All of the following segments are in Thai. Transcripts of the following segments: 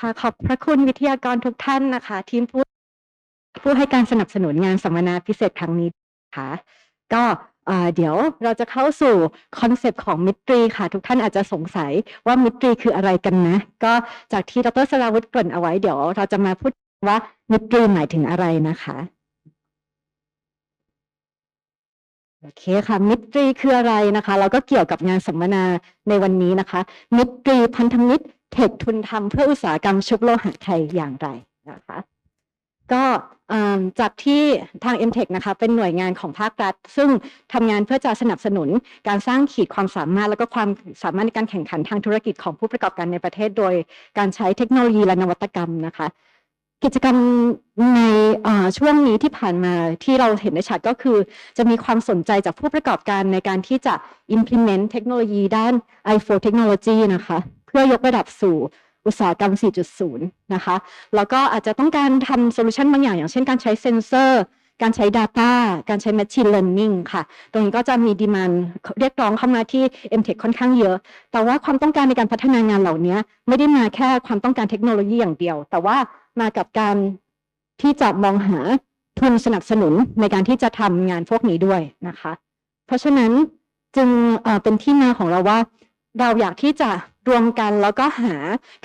ค่ะขอบพระคุณวิทยากรทุกท่านนะคะ ทีมผู้ผู้ให้การสนับสนุนงานสัมมนาพิเศษครั้งนี้ค่ะก็เดี๋ยวเราจะเข้าสู่คอนเซปต์ของมิตรีค่ะ ทุกท่านอาจจะสงสัยว่ามิตรีคืออะไรกันนะ ก็จากที่ดรสราวุฒิเกริ่นเอาไว้เดี๋ยวเราจะมาพูดว่ามิตรีหมายถึงอะไรนะคะโอเคค่ะ มิตรีคืออะไรนะคะ เราก็เกี่ยวกับงานสัมมนาในวันนี้นะคะ มิตรีพันธมิตร เทคทุนทำเพื่ออุตสาหกรรมชุบโลหะไทยอย่างไรนะคะ ก็จากที่ทาง m t e c h นะคะเป็นหน่วยงานของภาครัฐ ซึ่งทำงานเพื่อจะสนับสนุนการสร้างขีดความสามารถ และก็ความสามารถในการแข่งขันทางธุรกิจของผู้ประกอบการในประเทศ โดยการใช้เทคโนโลยีและนวัตกรรมนะคะกิจกรรมในช่วงนี้ที่ผ่านมาที่เราเห็นได้ชัดก็คือ จะมีความสนใจจากผู้ประกอบการในการที่จะ implement เทคโนโลยีด้าน i4 Technology นะคะ เพื่อยกระดับสู่อุตสาหกรรม 4.0 นะคะ แล้วก็อาจจะต้องการทำโซลูชันบางอย่าง อย่างเช่นการใช้เซ็นเซอร์ การใช้ Data การใช้ Machine Learning ค่ะ ตรงนี้ก็จะมีดีมันเรียกร้องเข้ามาที่ MTech ค่อนข้างเยอะ แต่ว่าความต้องการในการพัฒนางานเหล่านี้ ไม่ได้มาแค่ความต้องการเทคโนโลยีอย่างเดียว แต่ว่ามากับการที่จะมองหาทุนสนับสนุนในการที่จะทำงานพวกนี้ด้วยนะคะ เพราะฉะนั้นจึงเอ่อเป็นที่มาของเราว่าเราอยากที่จะ รวมกันแล้วก็หา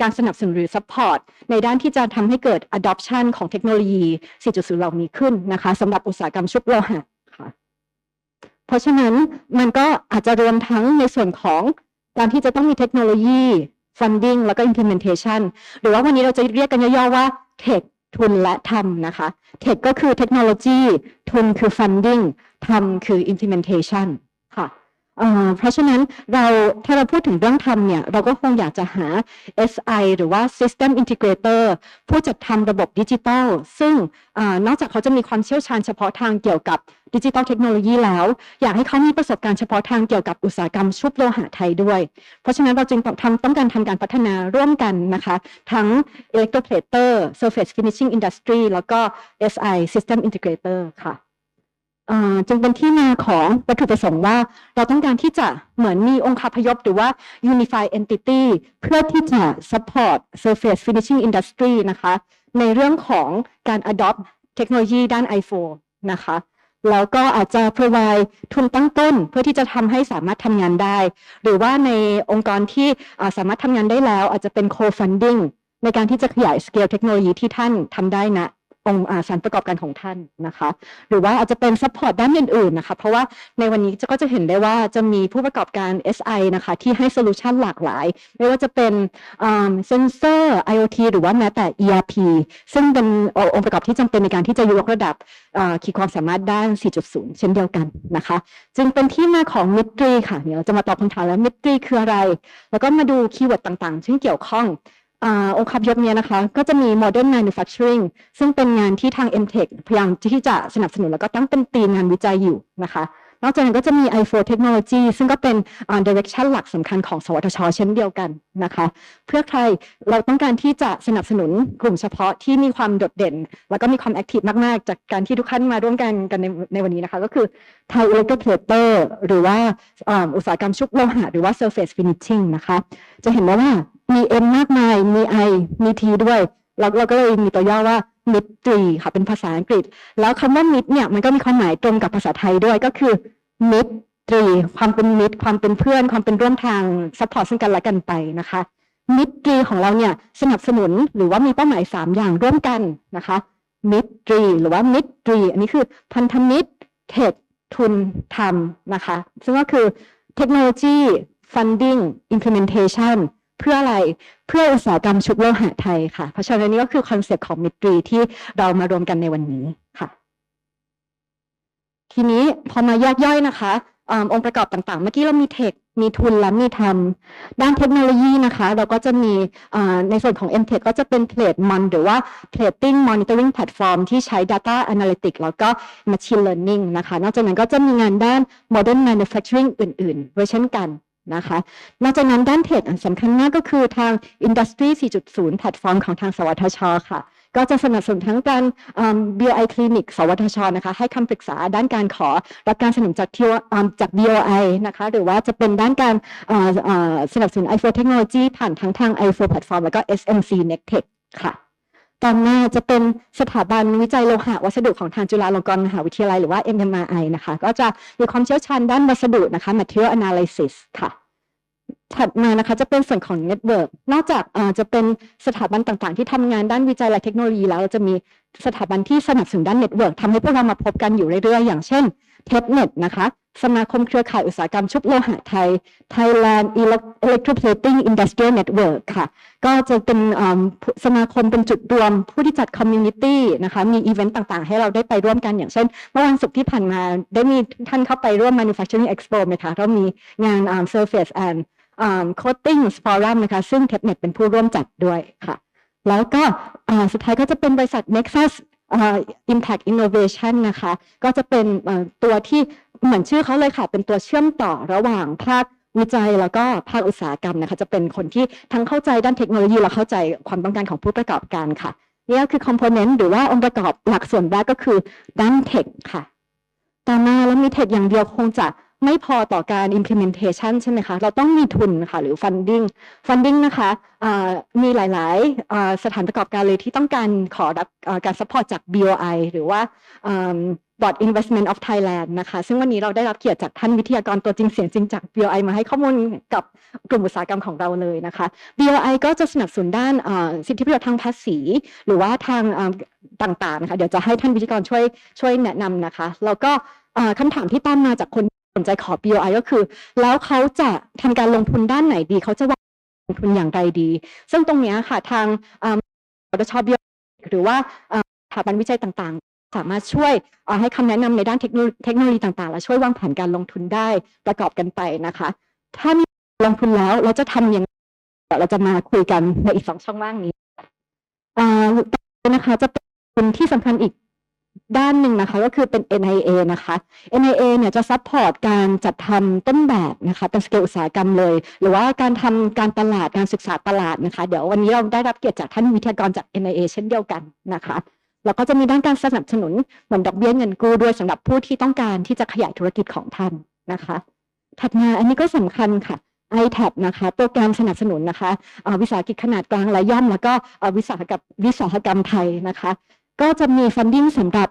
การสนับสนุนหรือ support ในด้านที่จะทำให้เกิด adoption ของเทคโนโลยี 4.0 เหล่านี้ขึ้นนะคะสำหรับอุตสาหกรรมชุบโลหะค่ะเพราะฉะนั้นมันก็อาจจะรวมทั้งในส่วนของการที่จะต้องมีเทคโนโลยี funding แล้วก็ implementation หรือว่าวันนี้เราจะเรียกกันย่อๆว่า tech ทุนและทำนะคะ tech ก็คือเทคโนโลยี ทุนคือ funding ทำคือ implementation ค่ะ เพราะฉะนั้นเราถ้าเราพูดถึงเรื่องทำเนี่ย เราก็คงอยากจะหา SI หรือว่า System Integrator ผู้จัดทำระบบดิจิทัล ซึ่งอนอกจากเขาจะมีความเชี่ยวชาญเฉพาะทางเกี่ยวกับดิจิทัลเทคโนโลยีแล้ว อยากให้เขามีประสบการณ์เฉพาะทางเกี่ยวกับอุตสาหกรรมชุบโลหะไทยด้วย เพราะฉะนั้นเราจึงต้องทำต้องการทำการพัฒนาร่วมกันนะคะ ทั้ง Electroplater Surface Finishing Industry แล้วก็ SI System Integrator ค่ะ จึงเป็นที่มาของวัตถุประสงค์ว่า เราต้องการที่จะเหมือนมีองค์คาพยพหรือว่า Unify Entity เพื่อที่จะ support Surface Finishing Industry นะคะ ในเรื่องของการ adopt เทคโนโลยีด้าน iPhone นะคะ แล้วก็อาจจะ provide ทุนตั้งต้น เพื่อที่จะทำให้สามารถทำงานได้ หรือว่าในองค์กรที่สามารถทำงานได้แล้ว อาจจะเป็น co-funding ในการที่จะขยาย scale เทคโนโลยีที่ท่านทำได้นะ องค์สารประกอบการของท่านนะคะ หรือว่าอาจจะเป็น support ด้านอื่นๆนะคะเพราะว่าในวันนี้ก็จะเห็นได้ว่าจะมีผู้ประกอบการ SI นะคะที่ให้โซลูชันหลากหลาย ไม่ว่าจะเป็นเซนเซอร์ IoT หรือว่าแม้แต่ ERP ซึ่งเป็นองค์ประกอบที่จำเป็นในการที่จะยกระดับขีดความสามารถด้าน 4.0 เช่นเดียวกันนะคะ จึงเป็นที่มาของมิตรีค่ะเดี๋ยวเราจะมาตอบคำถามแล้วมิตรีคืออะไร แล้วก็มาดูคีย์เวิร์ดต่างๆซึ่เกี่ยวข้อง องค์คาพยพเนี้ยนะคะ ก็จะมี modern manufacturing ซึ่งเป็นงานที่ทาง MTech พยายามที่จะสนับสนุนแล้วก็ตั้งเป็นตีมงานวิจัยอยู่นะคะนอกจากนั้นก็จะมี i4 Technology ซึ่งก็เป็น direction หลักสำคัญของ สวทช เช่นเดียวกันนะคะ เพื่อใครเราต้องการที่จะสนับสนุนกลุ่มเฉพาะที่มีความโดดเด่น แล้วก็มีความแอคทีฟมาก ๆ จากการที่ทุกท่านมาร่วมกันกันในในวันนี้นะคะ ก็คือไทยอิเล็กโทรเพลเตอร์หรือว่าอ่าอุตสาหกรรมชุบโลหะหรือว่า surface finishing นะคะ จะเห็นได้ว่า มี M มากมาย มี I มี T ด้วย แล้วเราก็เลยมีตัวย่อว่ามิตรีค่ะ เป็นภาษาอังกฤษ แล้วคำว่ามิตรเนี่ย มันก็มีความหมายตรงกับภาษาไทยด้วย ก็คือมิตรีความเป็นมิตร ความเป็นเพื่อน ความเป็นร่วมทางซัพพอร์ตซึ่งกันและกันไปนะคะ มิตรีของเราเนี่ยสนับสนุนหรือว่ามีเป้าหมายสามอย่างร่วมกันนะคะ มิตรีหรือว่ามิตรีอันนี้คือพันธมิตรเทคทุนทำนะคะ ซึ่งก็คือเทคโนโลยี funding implementation เพื่ออะไรเพื่ออุตสาหกรรมชุบโลหะไทยค่ะ เพราะฉะนั้นนี่ก็คือคอนเซปต์ของมิตรีที่เรามารวมกันในวันนี้ค่ะ ทีนี้พอมาแยกย่อยนะคะอองค์ประกอบต่างๆ เมื่อกี้เรามีเทค มีทุนและมีทำด้านเทคโนโลยีนะคะ เราก็จะมีในส่วนของ MTech ก็จะเป็น Plate Mon หรือว่า Plating Monitoring Platform ที่ใช้ Data Analytics แล้วก็ Machine Learning นะคะ นอกจากนั้นก็จะมีงานด้าน Modern Manufacturing อื่นๆไว้เช่นกัน นะคะนอกจากนั้นด้านเทคอันสำคัญมากก็คือทาง Industry 4.0 แพลตฟอร์มของทางสวทช ค่ะ ก็จะสนับสนุนทั้งการอืม BOI Clinic สวทช นะคะ ให้คำปรึกษาด้านการขอรับการสนับสนุนจาก TO อืมจาก BOI นะคะ หรือว่าจะเป็นด้านการสนับสนุน i4 Technology ผ่านทั้งทาง i4 Platform แล้วก็ SMC Nectech ค่ะ ต่อมาจะเป็นสถาบันวิจัยโลหะวัสดุของทางจุฬาลงกรณ์มหาวิทยาลัยหรือว่า MMRI นะคะ ก็จะมีความเชี่ยวชาญด้านวัสดุนะคะ Material Analysis ค่ะ ถัดมานะคะจะเป็นส่วนของ Network นอกจากจะเป็นสถาบันต่างๆ ที่ทำงานด้านวิจัยและเทคโนโลยีแล้วเราจะมีสถาบันที่สนับสนุนด้าน Network ทำให้พวกเรามาพบกันอยู่เรื่อยๆ อย่างเช่น TEPNET นะคะสมาคมเครือข่ายอุตสาหกรรมชุบโลหะไทย Thailand Electroplating Industrial Network ค่ะ ก็จะเป็นสมาคมเป็นจุดรวมผู้ที่จัดคอมมูนิตี้นะคะ มีอีเวนต์ต่างๆ ให้เราได้ไปร่วมกันอย่างเช่น เมื่อวันศุกร์ที่ผ่านมาได้มีท่านเข้าไปร่วม manufacturing expo ไหมคะเรามีงาน um, surface and um, coating forum นะคะ ซึ่ง TEPNET เป็นผู้ร่วมจัดด้วยค่ะแล้วก็สุดท้ายก็จะเป็นบริษัท Nexus Impact Innovation นะคะ ก็จะเป็นตัวที่เหมือนชื่อเขาเลยค่ะ เป็นตัวเชื่อมต่อระหว่างภาควิจัยแล้วก็ภาคอุตสาหกรรมนะคะ จะเป็นคนที่ทั้งเข้าใจด้านเทคโนโลยี และเข้าใจความต้องการของผู้ประกอบการค่ะนี่ก็คือ component หรือว่าองค์ประกอบหลักส่วนแรกก็คือด้านเทคค่ะ ต่อมาแล้วมีเทคอย่างเดียวคงจะ ไม่พอต่อการ implementation ใช่ไหมคะ เราต้องมีทุนค่ะหรือ funding funding นะคะมีหลายๆสถานประกอบการเลยที่ต้องการขอรับการ support จาก BOI หรือว่า Board Investment of Thailand นะคะ ซึ่งวันนี้เราได้รับเกียรติจากท่านวิทยากรตัวจริงเสียงจริงจาก BOI มาให้ข้อมูลกับกลุ่มอุตสาหกรรมของเราเลยนะคะ BOI ก็จะสนับสนุนด้านสิทธิประโยชน์ทางภาษี หรือว่าทางต่างๆนะคะเดี๋ยวจะให้ท่านวิทยากรช่วยช่วยแนะนำนะคะ แล้วก็คำถามที่ตามมาจากคน สนใจขอ BOI ก็คือ แล้วเขาจะทำการลงทุนด้านไหนดี เขาจะวางลงทุนอย่างไรดี ซึ่งตรงนี้ค่ะทางอ่าปตช BOI หรือว่าสถาบันวิจัยต่างๆ สามารถช่วยให้คำแนะนำในด้านเทคโนโลยีต่างๆ และช่วยวางแผนการลงทุนได้ประกอบกันไปนะคะ ถ้ามีลงทุนแล้วเราจะทำยังไงเราจะมาคุยกันในอีกสองช่องว่างนี้อ่าต่อไปนะคะจะเป็นที่สำคัญอีก ด้านหนึ่งนะคะก็คือเป็น NIA นะคะ NIA เนี่ยจะซัพพอร์ตการจัดทำต้นแบบนะคะเป็นสเกลอุตสาหกรรมเลย หรือว่าการทำการตลาดการศึกษาตลาดนะคะ เดี๋ยววันนี้เราได้รับเกียรติจากท่านวิทยากรจาก NIA เช่นเดียวกันนะคะแล้วก็จะมีด้านการสนับสนุนเหมือนดอกเบี้ยเงินกู้ด้วยสำหรับผู้ที่ต้องการที่จะขยายธุรกิจของท่านนะคะ ถัดมาอันนี้ก็สำคัญค่ะ ITAP นะคะโปรแกรมสนับสนุนนะคะอ่าวิสาหกิจขนาดกลางและย่อม แล้วก็อ่าวิสาหกรรมวิสาหกรรมไทยนะคะ ก็จะมี funding สำหรับ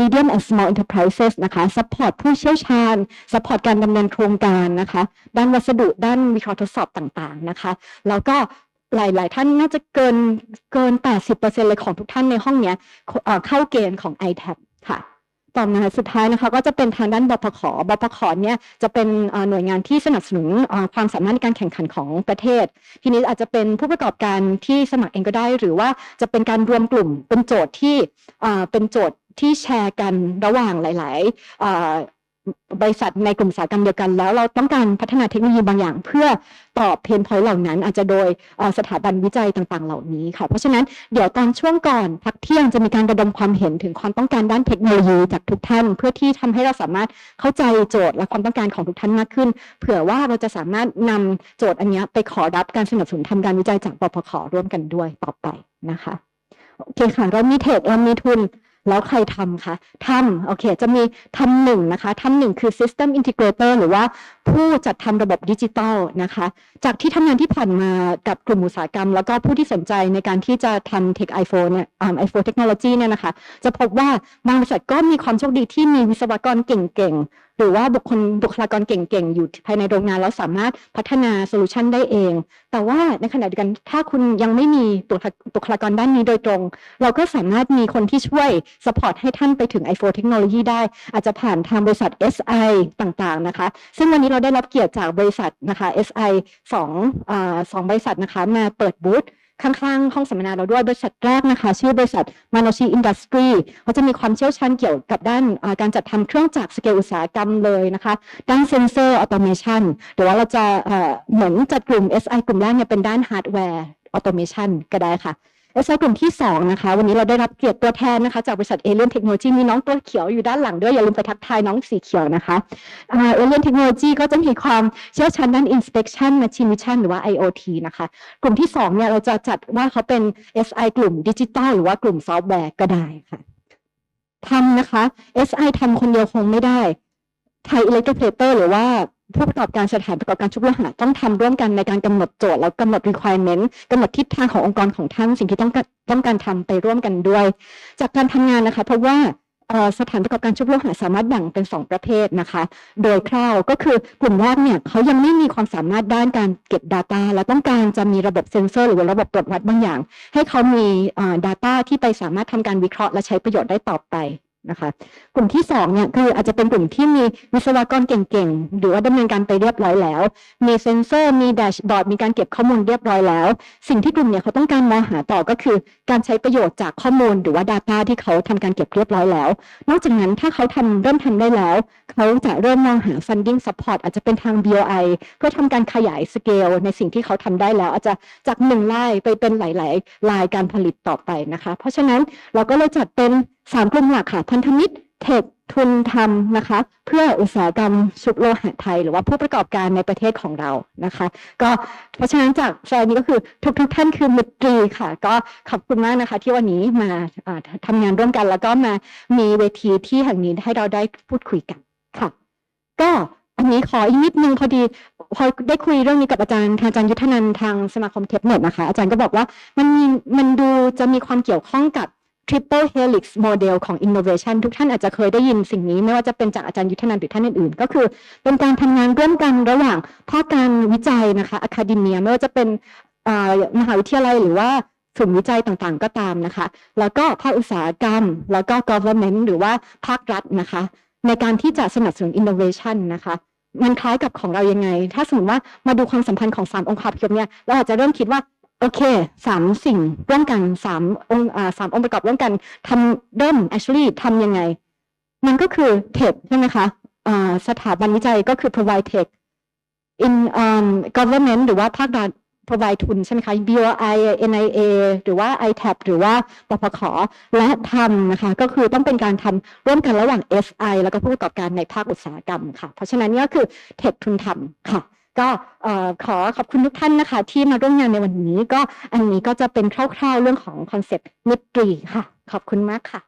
medium and small enterprises นะคะ support ผู้เชี่ยวชาญ support การดำเนินโครงการนะคะ ด้านวัสดุ ด้านวิเคราะห์ทดสอบต่างๆนะคะ แล้วก็หลายๆ ท่านน่าจะเกินเกิน 80%เลยของทุกท่านในห้องเนี้ยเอ่อเข้าเกณฑ์ของ ITAP ค่ะ ต่อมาสุดท้ายนะคะก็จะเป็นทางด้านบพขบพขเนี่ยจะเป็นหน่วยงานที่สนับสนุนความสามารถในการแข่งขันของประเทศ ทีนี้อาจจะเป็นผู้ประกอบการที่สมัครเองก็ได้ หรือว่าจะเป็นการรวมกลุ่มเป็นโจทย์ที่เป็นโจทย์ที่แชร์กันระหว่างหลาย ๆ บริษัทในกลุ่มอุตสาหกรรมเดียวกัน แล้วเราต้องการพัฒนาเทคโนโลยีบางอย่าง เพื่อตอบเพนพอยต์เหล่านั้น อาจจะโดยสถาบันวิจัยต่างๆ เหล่านี้ค่ะ เพราะฉะนั้นเดี๋ยวตอนช่วงก่อนพักเที่ยงจะมีการระดมความเห็นถึงความต้องการด้านเทคโนโลยีจากทุกท่าน เพื่อที่ทำให้เราสามารถเข้าใจโจทย์และความต้องการของทุกท่านมากขึ้น เผื่อว่าเราจะสามารถนำโจทย์อันนี้ไปขอรับการสนับสนุนทำการวิจัยจากปปขร่วมกันด้วยต่อไปนะคะโอเคค่ะเรามีเทคเรามีทุน แล้วใครทำคะทำโอเค จะมีทำหนึ่งนะคะทำหนึ่งคือ System Integrator หรือว่าผู้จัดทำระบบดิจิตอลนะคะ จากที่ทำงานที่ผ่านมากับกลุ่มอุตสาหกรรม แล้วก็ผู้ที่สนใจในการที่จะทำเทคไอโฟนเนี่ยไอโฟนเทคโนโลยีเนี่ยนะคะ จะพบว่าบางบริษัทก็มีความโชคดีที่มีวิศวกรเก่งๆ หรือว่าบุคคลบุคลากรเก่งๆ อยู่ภายในโรงงานแล้วสามารถพัฒนาโซลูชันได้เอง แต่ว่าในขณะเดียวกันถ้าคุณยังไม่มีบุคลากรด้านนี้โดยตรง เราก็สามารถมีคนที่ช่วยสปอร์ตให้ท่านไปถึง iPhone เทคโนโลยีได้ อาจจะผ่านทางบริษัท SI ต่างๆนะคะ ซึ่งวันนี้เราได้รับเกียรติจากบริษัทนะคะ SI สองอ่สองบริษัทนะคะมาเปิดบูธ ข้างๆ ห้องสัมมนาเราด้วยบริษัทแรกนะคะ ชื่อบริษัทมาโนชีอินดัสทรีเขาจะมีความเชี่ยวชาญเกี่ยวกับด้านการจัดทำเครื่องจักรสเกลอุตสาหกรรมเลยนะคะ ด้านเซนเซอร์ออโตเมชันหรือว่าเราจะเอ่อเหมือนจัดกลุ่ม SI กลุ่มแรกเนี่ยเป็นด้านฮาร์ดแวร์ออโตเมชันก็ได้ค่ะ SI กลุ่มที่สองนะคะวันนี้เราได้รับเกียรติตัวแทนนะคะจากบริษัทเอเลียนเทคโนโลยีมีน้องตัวเขียวอยู่ด้านหลังด้วย อย่าลืมไปทักทายน้องสีเขียวนะคะเอเลียนเทคโนโลยีก็จะมีความเชี่ยวชาญด้าน inspection machine vision หรือว่า IoT นะคะ กลุ่มที่สองเนี่ยเราจะจัดว่าเขาเป็น SI กลุ่มดิจิตอลหรือว่ากลุ่มซอฟต์แวร์ก็ได้ค่ะทำนะคะ SI ทำคนเดียวคงไม่ได้ไทยอิเล็กทรเพเตอร์หรือว่า ผู้ประกอบการสถานประกอบการชุบโลหะต้องทำร่วมกันในการกำหนดโจทย์แล้วกำหนด requirement กำหนดทิศทางขององค์กรของท่าน สิ่งที่ต้องต้องการทำไปร่วมกันด้วย จากการทำงานนะคะ เพราะว่าสถานประกอบการชุบโลหะสามารถแบ่งเป็น 2 ประเภทนะคะ โดยคร่าวก็คือกลุ่มแรกเนี่ยเขายังไม่มีความสามารถด้านการเก็บ Data และต้องการจะมีระบบเซ็นเซอร์หรือระบบตรวจวัดบางอย่าง ให้เขามี data ที่ไปสามารถทำการวิเคราะห์และใช้ประโยชน์ได้ต่อไป นะคะ กลุ่มที่สองเนี่ยคืออาจจะเป็นกลุ่มที่มีวิศวกรเก่งๆ หรือว่าดำเนินการไปเรียบร้อยแล้ว มีเซ็นเซอร์ มีแดชบอร์ด มีการเก็บข้อมูลเรียบร้อยแล้ว สิ่งที่กลุ่มเนี่ยเขาต้องการมองหาต่อก็คือ การใช้ประโยชน์จากข้อมูลหรือว่า Data ที่เขาทำการเก็บเรียบร้อยแล้ว นอกจากนั้นถ้าเขาทำเริ่มทำได้แล้ว เขาจะเริ่มมองหา funding support อาจจะเป็นทาง BOI เพื่อทำการขยายสเกลในสิ่งที่เขาทำได้แล้ว อาจจะจากหนึ่งไลายไปเป็นหลาย ๆ ลายการผลิตต่อไปนะคะ เพราะฉะนั้นเราก็เลยจัดเป็น สามกลุ่มหลักค่ะ พันธมิตรเทคทุนทำนะคะ เพื่ออุตสาหกรรมชุบโลหะไทย หรือว่าผู้ประกอบการในประเทศของเรานะคะ ก็เพราะฉะนั้นจากแชร์นี้ก็คือทุกทุกๆท่านคือมิตรีค่ะ ก็ขอบคุณมากนะคะ ที่วันนี้มาอ่าทำงานร่วมกัน แล้วก็มามีเวทีที่แห่งนี้ให้เราได้พูดคุยกันค่ะ ก็อันนี้ขออีกนิดนึงพอดีพอได้คุยเรื่องนี้กับอาจารย์ทางอาจารย์ยุทธนันท์ทางสมาคมเทปเน็ตนะคะ อาจารย์ก็บอกว่ามันมีมันดูจะมีความเกี่ยวข้องกับ triple helix model ของ innovation ทุกท่านอาจจะเคยได้ยินสิ่งนี้ ไม่ว่าจะเป็นจากอาจารย์ยุทธนันหรือท่านอื่นๆ ก็คือเป็นการทำงานร่วมกันระหว่างภาคการวิจัยนะคะ academia ไม่ว่าจะเป็นมหาวิทยาลัยหรือว่าศูนย์วิจัยต่างๆ ก็ตามนะคะ แล้วก็ภาคอุตสาหกรรม แล้วก็ government หรือว่าภาครัฐนะคะ ในการที่จะสนับสนุน innovation นะคะมันคล้ายกับของเรายังไง ถ้าสมมติว่ามาดูความสัมพันธ์ของสามองค์ประกอบเนี่ย เราอาจจะเริ่มคิดว่า โอเคสามสิ่งร่วมกันสามองค์อ่าสามองค์ประกอบร่วมกันทำเริ่ม actually ทำยังไง มันก็คือ tech ใช่ไหมคะอ่าสถาบันวิจัยก็คือ provide tech in um, government หรือว่าภาครัฐ provide ทุนใช่ไหมคะ BOI NIA หรือว่า ITAP หรือว่าปปขและทำนะคะ ก็คือต้องเป็นการทำร่วมกันระหว่าง SI แล้วก็ผู้ประกอบการในภาคอุตสาหกรรมค่ะ เพราะฉะนั้นนี่ก็คือ Tech ทุนทำค่ะ ก็ขอขอบคุณทุกท่านนะคะ ที่มาร่วมงานในวันนี้ก็อันนี้ก็จะเป็นคร่าวๆเรื่องของคอนเซ็ปต์มิตรีค่ะ ขอบคุณมากค่ะ